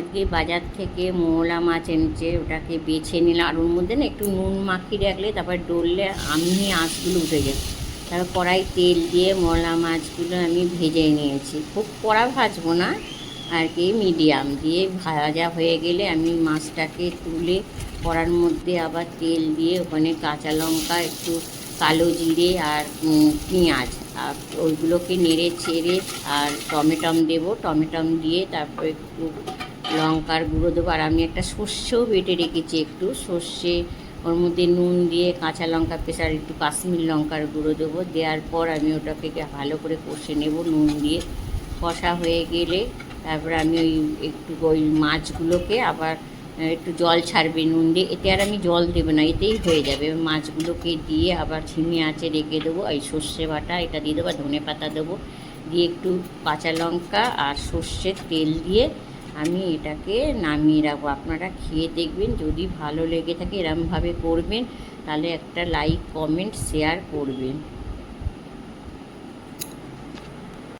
আজকে বাজার থেকে মোলা মাছ এনেছে, ওটাকে বেছে নিলাম। আর ওর মধ্যে না একটু নুন মাখিয়ে রাখলে তারপর ডললে আমি আঁশগুলো উঠে যায়। তারপর কড়াই তেল দিয়ে মোলা মাছগুলো আমি ভেজে নিয়েছি। খুব কড়া ভাজবো না, আর কি মিডিয়াম দিয়ে ভাজা হয়ে গেলে আমি মাছটাকে তুলে কড়ার মধ্যে আবার তেল দিয়ে ওখানে কাঁচা লঙ্কা, একটু কালো জিরে আর পেঁয়াজ। আর ওইগুলোকে নেড়ে ছেড়ে আর টমেটম দেবো। টমেটম দিয়ে তারপর একটু লঙ্কার গুঁড়ো দেবো। আর আমি একটা সর্ষেও বেটে রেখেছি একটু। সর্ষে, ওর মধ্যে নুন দিয়ে কাঁচা লঙ্কা পেশার একটু কাশ্মীর লঙ্কার গুঁড়ো দেবো। দেওয়ার পর আমি ওটাকে ভালো করে কষে নেব নুন দিয়ে। কষা হয়ে গেলে তারপরে আমি ওই একটু ওই মাছগুলোকে আবার একটু জল ছাড়বে নুন দিয়ে। এতে আর আমি জল দেবো না, এতেই হয়ে যাবে। মাছগুলোকে দিয়ে আবার ঝিমি আঁচে রেখে দেবো। এই সর্ষে বাটা, এটা দিয়ে দেবো ধনে পাতা দেবো। দিয়ে একটু কাঁচা লঙ্কা আর সর্ষের তেল দিয়ে আমি এটাকে নামিয়ে রাখব। আপনারা খেয়ে দেখবেন, যদি ভালো লেগে থাকে এরমভাবে করবেন, তাহলে একটা লাইক কমেন্ট শেয়ার করবেন।